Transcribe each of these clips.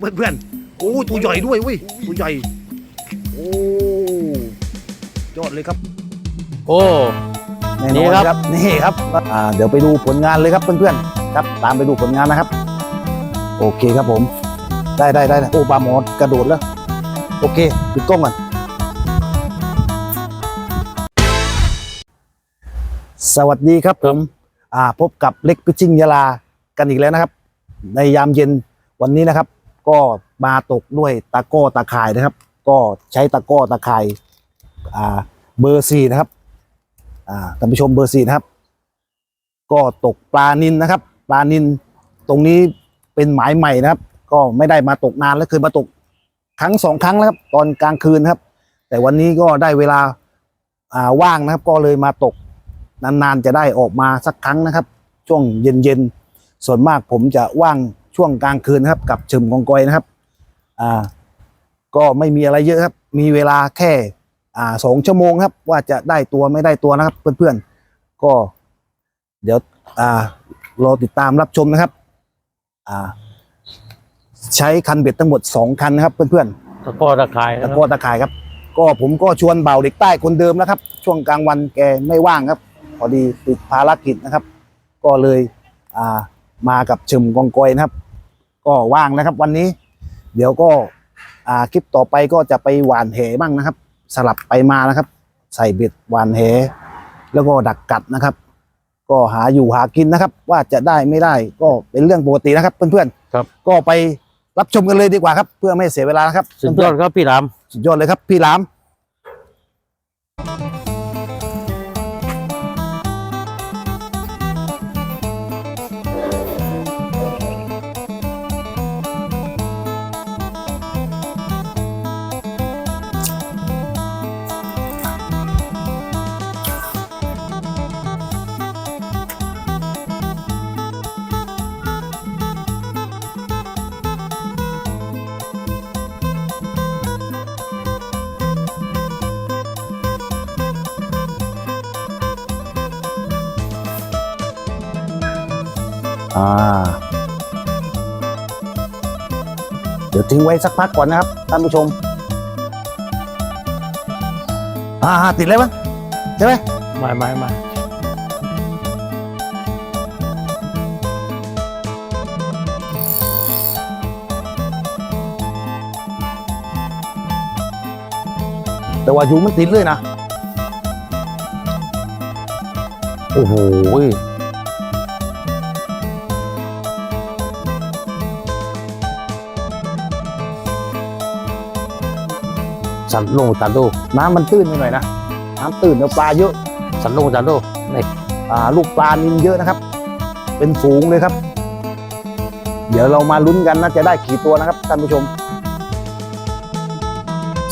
เพื่อนเพื่อนๆโอ้ตัวใหญ่ด้วยเว้ยตัวใหญ่ โอ้ยอดเลยครับ โอ้แน่นนี่อนครับครับนี่ครับอ่าเดี๋ยวไปดูผลงานเลยครับเพื่อนๆ ครับ ตามไปดูผลงานนะครับ โอเคครับผม ได้ได้ได้โอ้ปลาหมอกระโดดแล้ว โอเคปิดกล้องก่อน สวัสดีครับผม อ่าพบกับเล็กพิชิงยาลากันอีกแล้วนะครับ ในยามเย็นวันนี้นะครับ ก็มาตกด้วยตะก้อตะข่ายนะครับ ก็ใช้ตะก้อตะข่ายเบอร์สี่นะครับท่านผู้ชมเบอร์สี่นะครับ ก็ตกปลานินนะครับ ปลานินตรงนี้เป็นหมายใหม่นะครับ ก็ไม่ได้มาตกนานแล้วเคยมาตกครั้งสองครั้งแล้วครับ ตอนกลางคืนครับ แต่วันนี้ก็ได้เวลาว่างนะครับ ก็เลยมาตกนานๆจะได้ออกมาสักครั้งนะครับ ช่วงเย็นๆส่วนมากผมจะว่าง ช่วงกลางคืนนะครับ กับชึมกองกอยนะครับอ่าก็ไม่มีอะไรเยอะครับ มีเวลาแค่อ่าสองชั่วโมงครับ ว่าจะได้ตัวไม่ได้ตัวนะครับ เพื่อนๆ ก็เดี๋ยวอ่ารอติดตามรับชมนะครับอ่าใช้คันเบ็ดทั้งหมดสองคันนะครับ เพื่อนๆตะกร้อตะข่ายตะกร้อตะข่ายครับ ก็ผมก็ชวนเบาเด็กใต้คนเดิมแล้วครับ ช่วงกลางวันแกไม่ว่างครับ พอดีติดภารกิจนะครับ ก็เลยอ่ามากับชึมกองกอยนะครับ ก็ว่างนะครับ วันนี้ เดี๋ยวก็อ่าคลิปต่อไปก็จะไปหวานแหบ้างนะครับ สลับไปมานะครับ ใส่เบ็ดหวานแหแล้วก็ดักกัดนะครับ ก็หาอยู่หากินนะครับ ว่าจะได้ไม่ได้ก็เป็นเรื่องปกตินะครับ เพื่อนๆครับ ก็ไปรับชมกันเลยดีกว่าครับ เพื่อไม่เสียเวลานะครับสุดยเพื่ออดนครับพี่รามๆสุดยอดเลยครับพี่หลาม ดี๋ยวทิ้งไว้สักพักก่อนนะครับท่านผู้ชม อ่าติดเลยมั้งใช่ไหมไม่ไม่ไม่แต่ว่าอยู่มันติดเลยนะ โอ้โห สันลงสันดูน้ำมันตื้นไปหน่อยนะน้ำตื้นแล้วปลาเยอะสันลงสันโดนี่อ่าลูกปลานินเยอะนะครับ เป็นฝูงเลยครับ เดี๋ยวเรามาลุ้นกันนะจะได้กี่ตัวนะครับท่านผู้ชม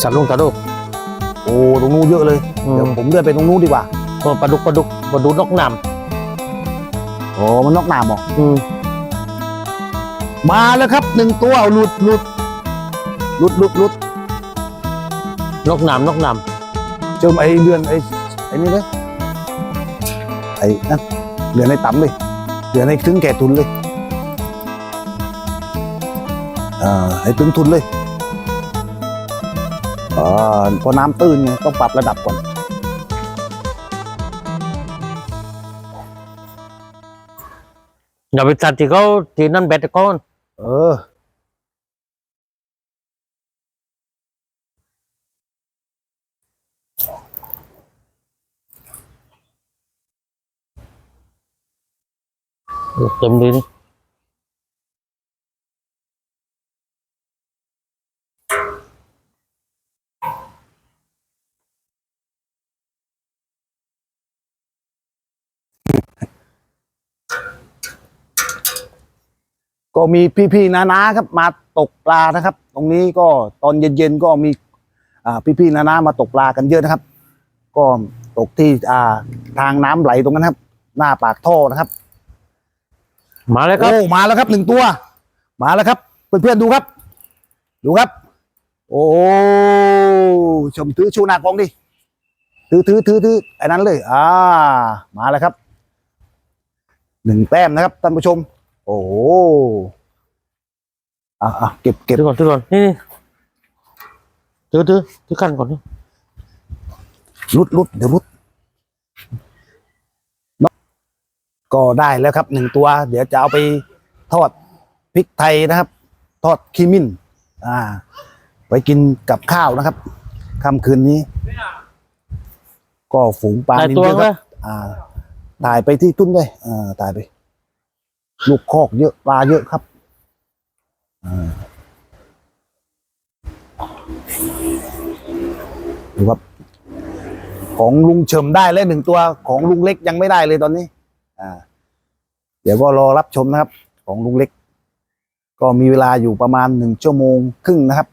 สันลงสันโดโอ้ตรงนู้นเยอะเลยอืเดี๋ยวมผมเลื่อนไปตรงนู้นดีกว่าตัวปลาดุกปลาดุกปลาดุกนกนโอ้มันนอกหนามเหรอำอืมมาแล้วครับหนึ่งตัวเอาหลุดหลุดหลุดหลุดหลุด นกนำนกนเจอไอ้เรือนไอ้ไอ้นี่เลยไอ้นั่นเรือนในต่ำเลยเรือนในถึงแก่ทุนเลยอ่าให้ถึงทุนเลยอ่าพอน้ำตื้นไงต้องปรับระดับก่อนำอย่าไปสัตว์ที่เขาที่นั่นเบ็ดเขาเออ เต็มดินก็มีพี่ๆนาๆครับ มาตกปลานะครับ ตรงนี้ก็ตอนเย็นๆก็มีพี่ๆนาๆมาตกปลากันเยอะนะครับ ก็ตกที่ทางน้ำไหลตรงนั้นครับ หน้าปากท่อนะครับ มาเลยครับโอ้มาแล้วครับหนึ่งตัว มาแล้วครับเพื่อนๆดูครับ ดูครับ โอ้ชมถือชูหนากองดิถือถือถือถือไอ้นั้นเลย อ่า มาแล้วครับหนึ่งแต้มนะครับท่านผู้ชม โอ้โหอะอะเก็บเก็บถือก่อนถือก่อนนี่นี่ถือถือถือกันก่อนนี่รุดรุดเดี๋ยวรุดเนาะ ก็ได้แล้วครับหนึ่งตัว เดี๋ยวจะเอาไปทอดพริกไทยนะครับ ทอดขีมิ้นอ่าไว้กินกับข้าวนะครับค่ำคืนนี้ ก็ฝูงปลาได้นินตัวเยอะไหคมรับอ่าถ่ายไปที่ทุ่นด้วยอ่าถ่ายไป ลูกคอกเยอะปลาเยอะครับอ่าดูครับ ของลุงเฉิมได้แล้วหนึ่งตัวของลุงเล็กยังไม่ได้เลยตอนนี้ อ่า เดี๋ยวก็รอรับชมนะครับ ของลุงเล็ก ก็มีเวลาอยู่ประมาณหนึ่งชั่วโมงครึ่งนะครับ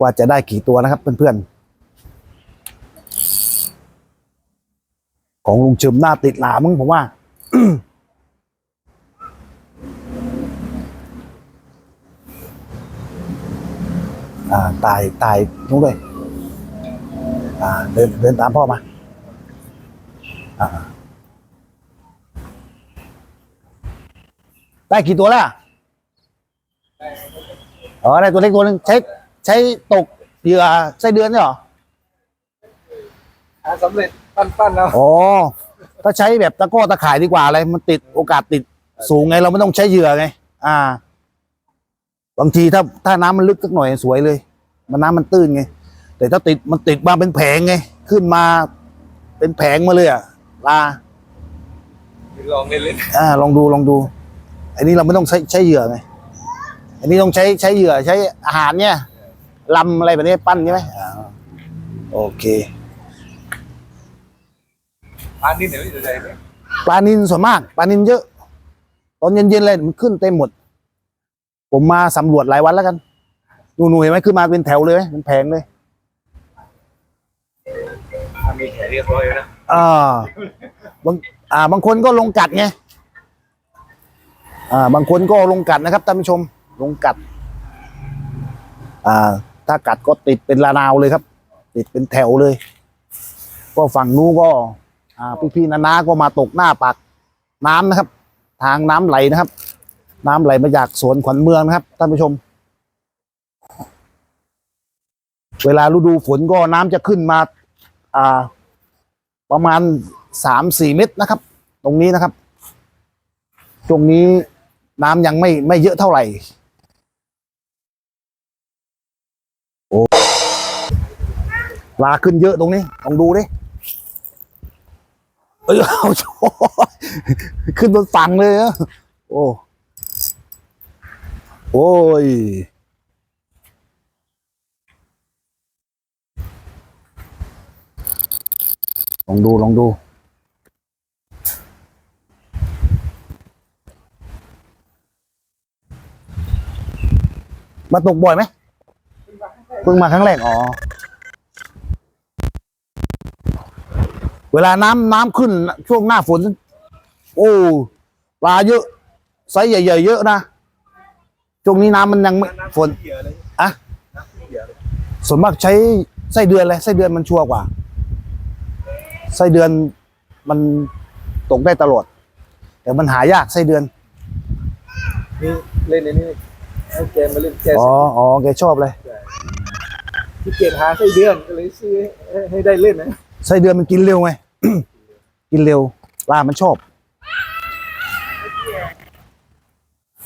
ว่าจะได้กี่ตัวนะครับ เพื่อนๆ ของลุงเฉิมหน้าติดหลามึงผมว่าอ่าตายตายนู้นด้วยอ่าเดินเดินตามพ่อมา อ่า ได้กี่ตัวแล้วอะอ๋อได้ตัวเล็กตัวหนึ่งใช้ใช้ตกเหยื่อไส้เดือนเนี่ยเหรอหาสำเร็จปั้นๆแล้วอ๋อถ้าใช้แบบตะกร้อตะข่ายดีกว่าอะไร มันติดโอกาสติดสูงไง เราไม่ต้องใช้เหยื่อไง อ่า บางทีถ้าถ้าน้ำมันลึกสักหน่อยสวยเลย มันน้ำมันตื้นไง แต่ถ้าติดมันติดมาเป็นแผงไง ขึ้นมา เป็นแผงมาเลยอะปลาลองเล่นอ่า ลองดูลองดู อันนี้เราไม่ต้องใช้ใช้เหยื่อไงอันนี้ต้องใช้ใช้เหยื่อใช้อาหารเนี่ยลำอะไรแบบนี้ปั้นใช่ไหมอ่าโอเคๆร้านนี้เดี๋ยวไม่สนใจเลยปลานินส่วนมากปลานินเยอะ ตอนเย็นๆเลยมันขึ้นเต็มหมด ผมมาสำรวจหลายวันแล้วกันหนูๆเห็นไหมขึ้นมาเป็นแถวเลยไหมมันแพงเลยถ้ามีแขกเรียบร้อยแล้วนะอ่าบางอ่า บางคนก็ลงกัดไง อ่าบางคนก็ลงกัดนะครับท่านผู้ชมลงกัด อ่า ถ้ากัดก็ติดเป็นระนาวเลยครับ ติดเป็นแถวเลย ก็ฝั่งนู้นก็ อ่าพี่ๆนาๆก็มาตกหน้าปากน้ำนะครับ ทางน้ำไหลนะครับ น้ำไหลมาจากสวนขวัญเมืองนะครับท่านผู้ชม เวลาฤดูฝนก็น้ำจะขึ้นมา อ่า ประมาณสามสี่เมตรนะครับ ตรงนี้นะครับช่วงนี้ น้ำยังไม่ไม่เยอะเท่าไหร่โอ้ปลาขึ้นเยอะตรงนี้ลองดูดิเอ้ยเอาโชขึ้นบนฝั่งเลยอะโอ้โอ้ยลองดูลองดู มาตกบ่อยไหมเพิ่งมาครั้งแรกอ๋อเวลาน้ำน้ำขึ้นช่วงหน้าฝน โอ้ปลาเยอะไซส์ใหญ่ๆเยอะนะช่วงนี้น้ำมันยังไม่ฝนเหยื่อะส่วนมากใช้ไส้เดือนเลยไส้เดือนมันชัวร์กว่าไส้เดือนมันตกได้ตลอด แต่มันหายากไส้เดือนนี่เล่นในนี่ ให้เกมมาเล่นแกอ๋ออ๋อแกชอบเลยที่เกียรหาไส้เดือนก็เลยซื้อให้ให้ได้เล่นนะไส้เดือนมันกินเร็วไง กินเร็วปลามันชอบ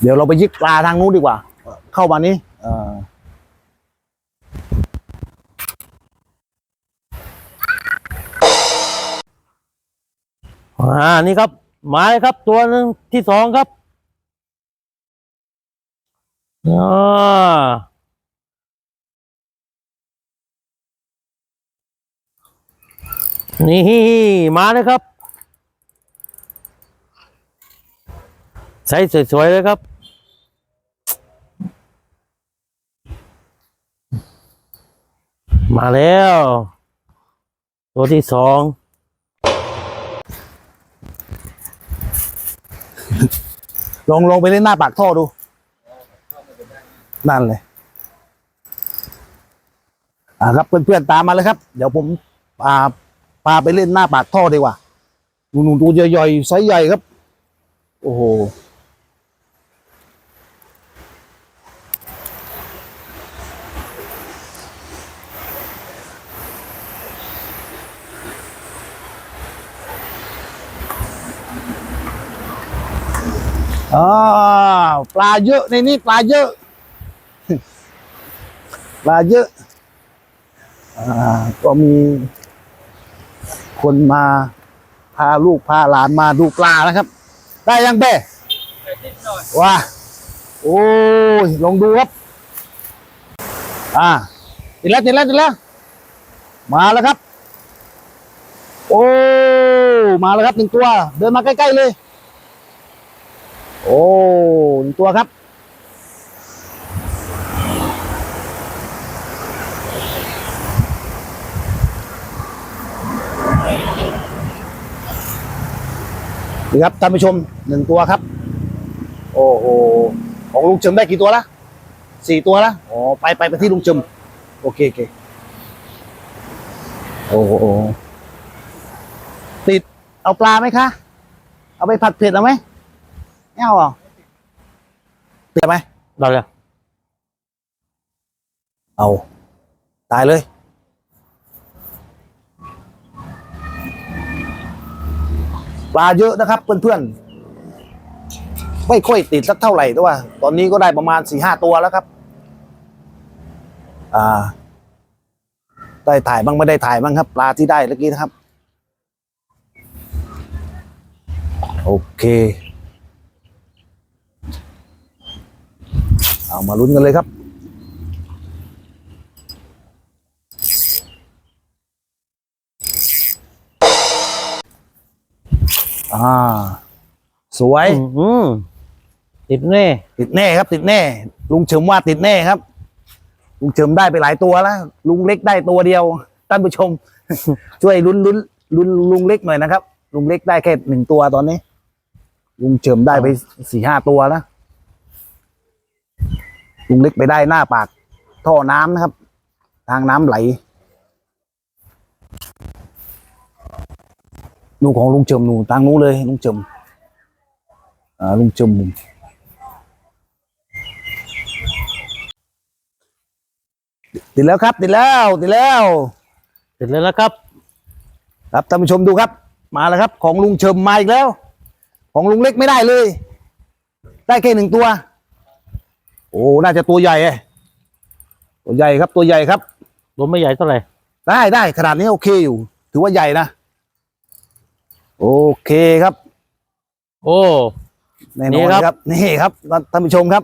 เดี๋ยวเราไปยิกปลาทางนู้นดีกว่า เข้ามานี้เอออ่านี่ครับมาเลยครับตัวหนึ่งที่สองครับ อ่านี่มาเลยครับ ใส่สวยๆเลยครับ มาแล้ว ตัวที่สองลองลองไปเล่นหน้าปากท่อดู นั่นเลยอ่าครับเพื่อนๆตามมาเลยครับ เดี๋ยวผมพาพาไปเล่นหน้าปากท่อดีกว่าหนูๆตัวใหญ่ๆไซส์ใหญ่ครับ โอ้โหปลาเยอะในนี้ปลาเยอะ ปลาเยอะอ่าก็มีคนมาพาลูกพาหลานมาดูปลานะครับ ได้ยังเบ้ว้าโอ้ยลองดูครับ อ่าติดแล้วติดแล้วติดแล้วมาแล้วครับ โอ้มาแล้วครับหนึ่งตัว เดินมาใกล้ๆเลย โอ้หนึ่งตัวครับ นี่ครับท่านผู้ชมหนึ่งตัวครับ โอ้โหของลุงเจิมได้กี่ตัวละสี่ตัวละอ๋อไปไปไปที่ลุงเจิมโอเคโอเคโอ้โหติดเอาปลาไหมคะ เอาไปผัดเผ็ดเอาไหมไม่เอาเหรอติดไหมเราเลยเอา ตายเลย ปลาเยอะนะครับเพื่อนๆ ไม่ค่อยติดสักเท่าไหร่แต่ว่า ตอนนี้ก็ได้ประมาณสี่ห้าตัวแล้วครับ อ่า ได้ถ่ายบ้างไม่ได้ถ่ายบ้างครับ ปลาที่ได้เมื่อกี้นะครับ โอเค เอามาลุ้นกันเลยครับ อ่า สวย อืมติดแน่ ติดแน่ครับ ติดแน่ ลุงเฉิมว่าติดแน่ครับ ลุงเฉิมได้ไปหลายตัวแล้วลุงเล็กได้ตัวเดียวท่านผู้ชม ช่วยลุ้นลุ้นลุ้นลุงเล็กหน่อยนะครับ ลุงเล็กได้แค่หนึ่งตัวตอนนี้ ลุงเฉิมได้ไปสี่ห้าตัวแล้วลุงเล็กไปได้หน้าปาก ท่อน้ำนะครับ ทางน้ำไหล นูของลุงเจิมนูทางนู้นเลยลุงเจิมอ่าลุงเจิมมุมติดแล้วครับ ติดแล้วติดแล้วติดเลยแล้วครับ ครับท่านผู้ชมดูครับ มาแล้วครับ ของลุงเฉิมมาอีกแล้ว ของลุงเล็กไม่ได้เลย ได้แค่หนึ่งตัว โอ้น่าจะตัวใหญ่เอ้ยตัวใหญ่ครับตัวใหญ่ครับรวมไม่ใหญ่เท่าไหร่ได้ได้ขนาดนี้โอเคอยู่ ถือว่าใหญ่นะ โอเคครับ โอ้ แน่นนี่อนครับครับนี่ครับท่านผู้ชมครับ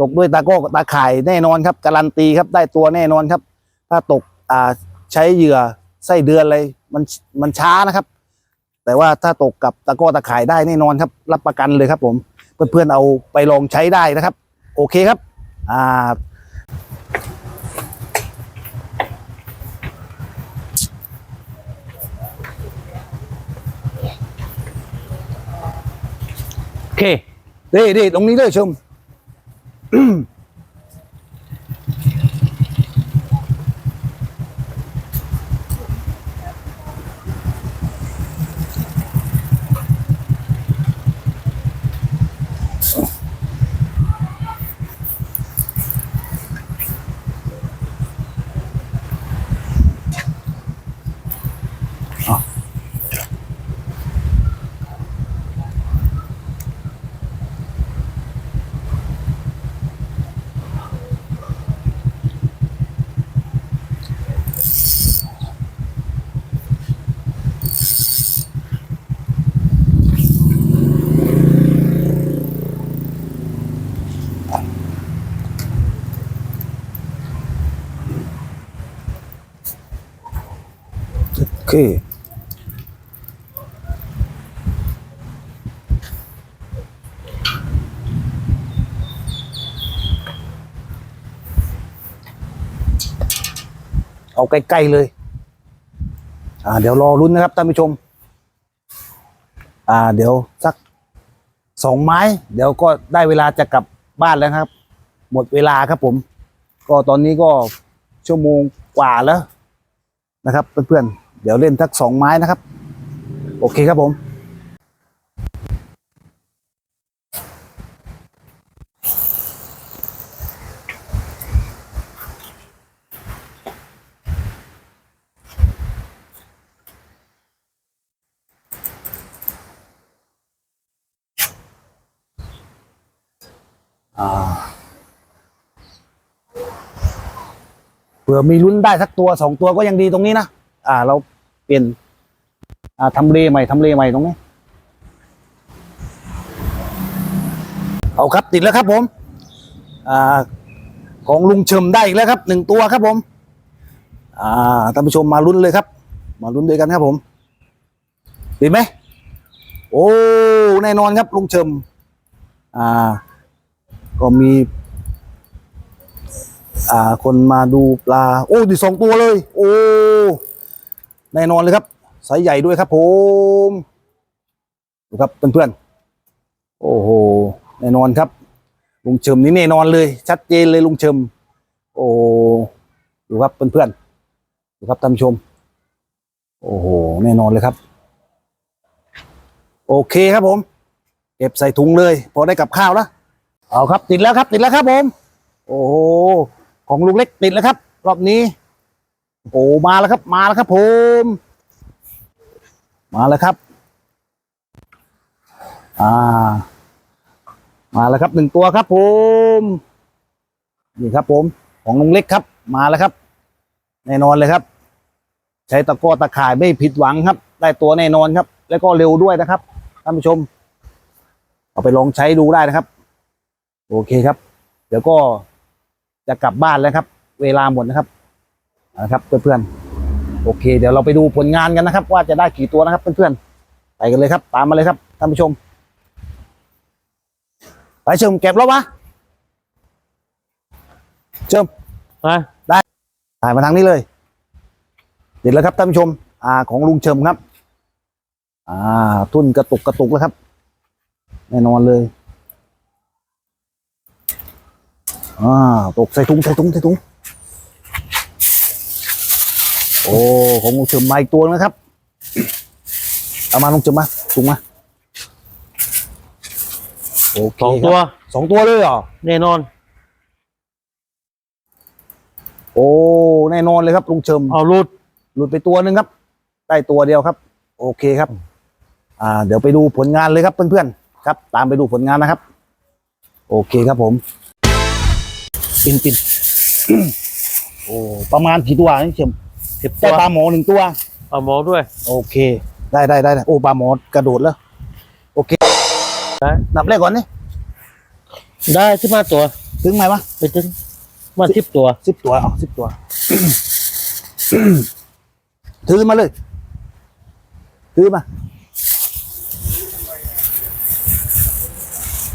ตกด้วยตาโก้ตาข่ายแน่นอนครับ การันตีครับได้ตัวแน่นอนครับ ถ้าตกอ่าใช้เหยื่อไส้เดือนอะไรมันมันช้านะครับ แต่ว่าถ้าตกกับตะโก้ตาข่ายได้แน่นอนครับ รับประกันเลยครับ ผมเพื่อนๆเอาไปลองใช้ได้นะครับ โอเคครับ อ่า เคเด้เด้ตรงนี้เลยชม เค เอาใกล้ๆเลย อ่า เดี๋ยวรอรุ้นนะครับท่านผู้ชม อ่า เดี๋ยวสักสองไม้ เดี๋ยวก็ได้เวลาจะกลับบ้านแล้วครับ หมดเวลาครับผม ก็ตอนนี้ก็ชั่วโมงกว่าแล้วนะครับเพื่อนๆ เดี๋ยวเล่นทักสองไม้นะครับ โอเคครับผมเผื่อมีลุ้นได้สักตัวสองตัวก็ยังดีตรงนี้นะ อ่า เราเปลี่ยน อ่าทำเลใหม่ทำเลใหม่ตรงนี้ เอาครับติดแล้วครับผม อ่า ของลุงเฉิมได้อีกแล้วครับหนึ่งตัวครับผม อ่าท่านผู้ชมมาลุ้นเลยครับ มาลุ้นด้วยกันครับผมติดไหมโอ้แน่นอนครับลุงเฉิมอ่า ก็มี อ่า คนมาดูปลา โอ้ดิสองตัวเลย โอ้ แน่นอนเลยครับไซส์ใหญ่ด้วยครับผมดูครับเพื่อนๆโอ้โหแน่นอนครับลุงเฉิมนี่แน่นอนเลย ชัดเจนเลยลุงเฉิมโอ้ดูครับเพื่อนๆดูครับท่านชม โอ้โหแน่นอนเลยครับ โอเคครับผม เก็บใส่ถุงเลยพอได้กับข้าวแล้วเอาครับติดแล้วครับ ติดแล้วครับผม โอ้โหของลุงเล็กติดแล้วครับ รอบนี้ โอ้มาแล้วครับ มาแล้วครับผมมาแล้วครับ อ่า มาแล้วครับหนึ่งตัวครับผมนี่ครับ ผม ของลุงเล็กครับ มาแล้วครับ แน่นอนเลยครับ ใช้ตะก้อตะข่ายไม่ผิดหวังครับ ได้ตัวแน่นอนครับ แล้วก็เร็วด้วยนะครับท่านผู้ชม เอาไปลองใช้ดูได้นะครับ โอเคครับ เดี๋ยวก็จะกลับบ้านแล้วครับ เวลาหมดนะครับ นะครับเพื่อนๆโอเค เดี๋ยวเราไปดูผลงานกันนะครับ ว่าจะได้กี่ตัวนะครับเพื่อนๆไปกันเลยครับ ตามมาเลยครับท่านผู้ชม ไปชมเก็บแล้ววะชมอะถ่ายมาทางนี้เลยเด็ดแล้วครับท่านผู้ชม อ่าของลุงเฉิมครับ อ่า ทุ่นกระตุกกระตุกแล้วครับ แน่นอนเลยอ่าตกใส่ถุงใส่ถุงใส่ถุง โอ้ของลุงเฉิมมาอีกตัวนะครับเอามาลุงเฉิมมาถุงมาโอเคสองครับตัวสองตัวเลยเหรอ แน่นอน โอ้แน่นอนเลยครับลุงเฉิมเอารูดหลุดไปตัวหนึ่งครับได้ตัวเดียวครับ โอเคครับ อ่า เดี๋ยวไปดูผลงานเลยครับเพื่อนๆครับ ตามไปดูผลงานนะครับ โอเคครับผมปินปิน โอ้ประมาณกี่ตัวนี่เฉม สิบตัได้วปลาหมอหนึ่งตัว เอาหมอด้วยโอเค ได้ได้ได้ได้โอ้ปลาหมอกระโดดแล้ว โอเค ได้นับเลขก่อนนี่ได้ที่มาตัวถึงไหมวะไปถึงมาสิบตัวสิบตัวอ๋อสิบตัว ถือมาเลย ถือมา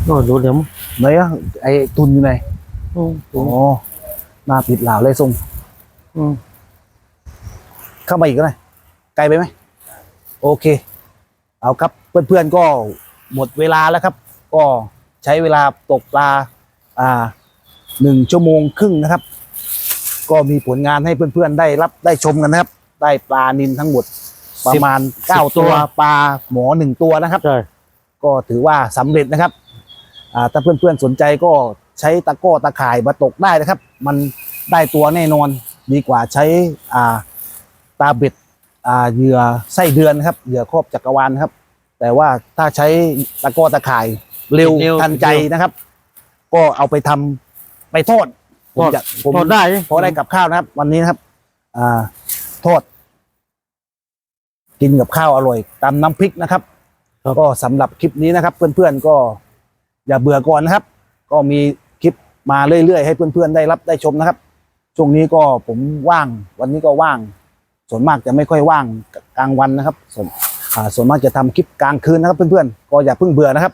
โอ้ดูเดี๋ยวมั้งไหนอะไอ้ตุนอยู่ไหน อืมอ๋อหน้าปิดหลาวเลยทรงอืม เข้ามาอีกก็ได้ไกลไปไหมโอเค เอาครับเพื่อนๆก็หมดเวลาแล้วครับ ก็ใช้เวลาตกปลาอ่าหนึ่งชั่วโมงครึ่งนะครับ ก็มีผลงานให้เพื่อนๆได้รับได้ชมกันนะครับ ได้ปลานินทั้งหมดประมาณเก้าตัวปลาหมอหนึ่งตัวนะครับใช่ก็ถือว่าสำเร็จนะครับอ่าถ้าเพื่อนๆสนใจก็ใช้ตะกร้อตะข่ายมาตกได้นะครับ มันได้ตัวแน่นอนดีกว่าใช้อ่า ตาเบ็ดอ่าเหยื่อไส้เดือนนะครับเหยื่อครอบจักรวาลนะครับ แต่ว่าถ้าใช้ตะกร้อตะข่ายเร็วทันใจนะครับ ก็เอาไปทำไปทอดผมจะผมทอดได้พอได้กับข้าวนะครับ วันนี้นะครับ อ่าทอดกินกับข้าวอร่อยตำน้ำพริกนะครับครับก็สำหรับคลิปนี้นะครับ เพื่อนๆก็อย่าเบื่อก่อนนะครับ ก็มีคลิปมาเรื่อยๆให้เพื่อนๆได้รับได้ชมนะครับช่วงนี้ก็ผมว่าง วันนี้ก็ว่าง ส่วนมากจะไม่ค่อยว่างกลางวันนะครับ ส่วนอ่าส่วนมากจะทำคลิปกลางคืนนะครับ เพื่อนๆก็อย่าเพิ่งเบื่อนะครับ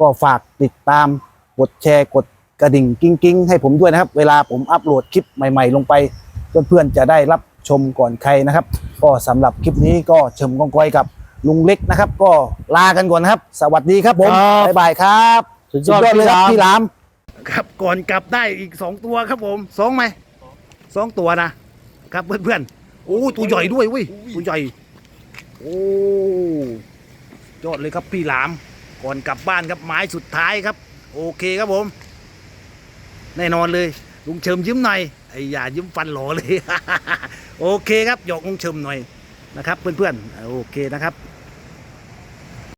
ก็ฝากติดตามกดแชร์กดกระดิ่งกิ้งกิ้งๆให้ผมด้วยนะครับ เวลาผมอัปโหลดคลิปใหม่ ๆ ลงไป เพื่อนๆจะได้รับชมก่อนใครนะครับ ก็สำหรับคลิปนี้ก็เชิมกองกอยกับลุงเล็กนะครับ ก็ลากันก่อนนะครับ สวัสดีครับผมครับบ๊ายบายครับสุดยอดเลยครับพี่พี่หลามหลามครับก่อนกลับได้อีกสองตัวครับผมสองไหมสองตัวนะครับเพื่อนๆ โอ้ตัวใหญ่ด้วยเว้ยตัวใหญ่ โอ้ยอดเลยครับพี่หลาม ก่อนกลับบ้านครับไม้สุดท้ายครับ โอเคครับผม แน่นอนเลย ลุงเชิมยิ้มหน่อยไอ้อย่ายิ้มฟันหลอเลย โอเคครับหยอกลุงเชิมหน่อยนะครับ เพื่อนๆโอเคนะครับ